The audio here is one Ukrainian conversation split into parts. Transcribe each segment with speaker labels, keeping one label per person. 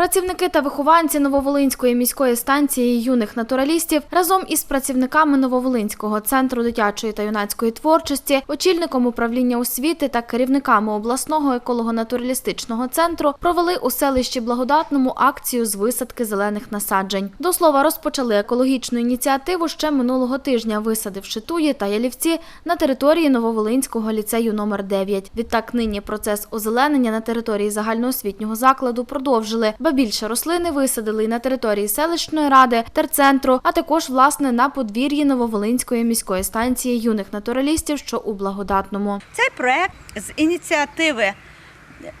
Speaker 1: Працівники та вихованці Нововолинської міської станції юних натуралістів разом із працівниками Нововолинського центру дитячої та юнацької творчості, очільником управління освіти та керівниками обласного еколого-натуралістичного центру провели у селищі Благодатному акцію з висадки зелених насаджень. До слова, розпочали екологічну ініціативу ще минулого тижня, висадивши туї та ялівці на території Нововолинського ліцею номер 9. Відтак нині процес озеленення на території загальноосвітнього закладу продовжили, ба більше рослини висадили і на території селищної ради, терцентру, а також власне на подвір'ї Нововолинської міської станції юних натуралістів, що у Благодатному.
Speaker 2: Цей проект з ініціативи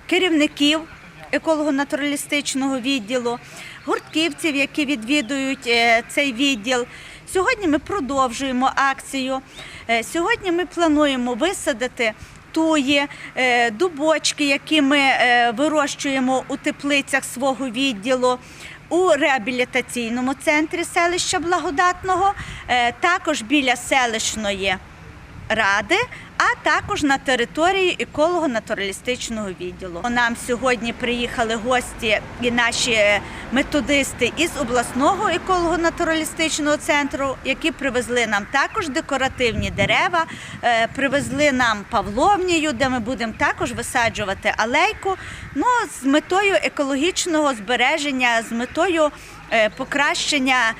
Speaker 2: керівників еколого-натуралістичного відділу, гуртківців, які відвідують е, цей відділ. Сьогодні ми продовжуємо акцію. Е, Сьогодні ми плануємо висадити туї, е, дубочки, які ми е, вирощуємо у теплицях свого відділу. У реабілітаційному центрі селища Благодатного, е, також біля селищної ради, а також на території еколого-натуралістичного відділу. Нам сьогодні приїхали гості і наші методисти із обласного еколого-натуралістичного центру, які привезли нам також декоративні дерева, е, привезли нам павловнію, де ми будемо також висаджувати алейку. Ну з метою екологічного збереження, з метою е, покращення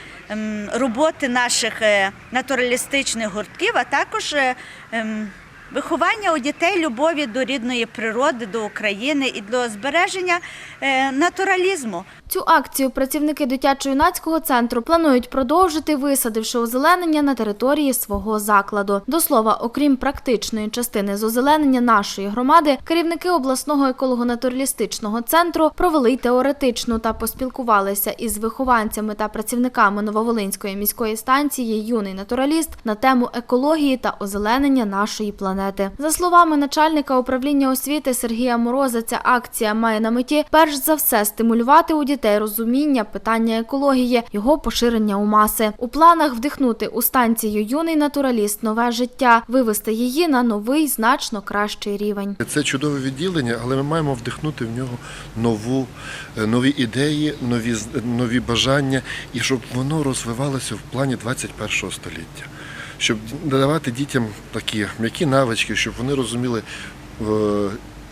Speaker 2: роботи наших е, натуралістичних гуртків, а також е, ем, виховання у дітей любові до рідної природи, до України і до збереження е, натуралізму.
Speaker 1: Цю акцію працівники дитячо-юнацького центру планують продовжити, висадивши озеленення на території свого закладу. До слова, окрім практичної частини з озеленення нашої громади, керівники обласного еколого-натуралістичного центру провели й теоретичну та поспілкувалися із вихованцями та працівниками Нововолинської міської станції Юний натураліст на тему екології та озеленення нашої планети. За словами начальника управління освіти Сергія Мороза, ця акція має на меті перш за все стимулювати у дітей розуміння питання екології, його поширення у маси. У планах вдихнути у станцію юний натураліст нове життя, вивести її на новий, значно кращий рівень.
Speaker 3: Це чудове відділення, але ми маємо вдихнути в нього нову, е, нові ідеї, нові, з- нові бажання, і щоб воно розвивалося в плані 21 століття. Щоб надавати дітям такі м'які навички, щоб вони розуміли е,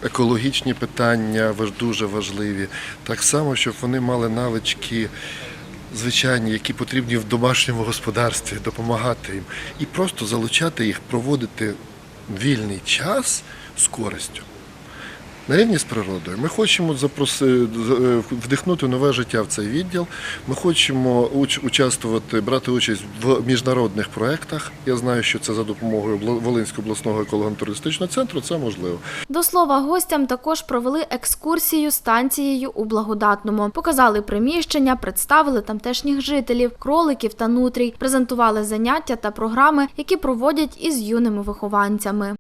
Speaker 3: екологічні питання дуже важливі. Так само, щоб вони мали навички звичайні, які потрібні в домашньому господарстві, допомагати їм. І просто залучати їх, проводити вільний час з користю. На рівні з природою. Ми хочемо запроси, з- е, вдихнути нове життя в цей відділ. Ми хочемо уч, участвувати, брати участь в міжнародних проєктах. Я знаю, що це за допомогою Волинського обласного еколого-туристичного центру. Це можливо.
Speaker 1: До слова, гостям також провели екскурсію станцією у Благодатному. Показали приміщення, представили тамтешніх жителів, кроликів та нутрій, презентували заняття та програми, які проводять із юними вихованцями.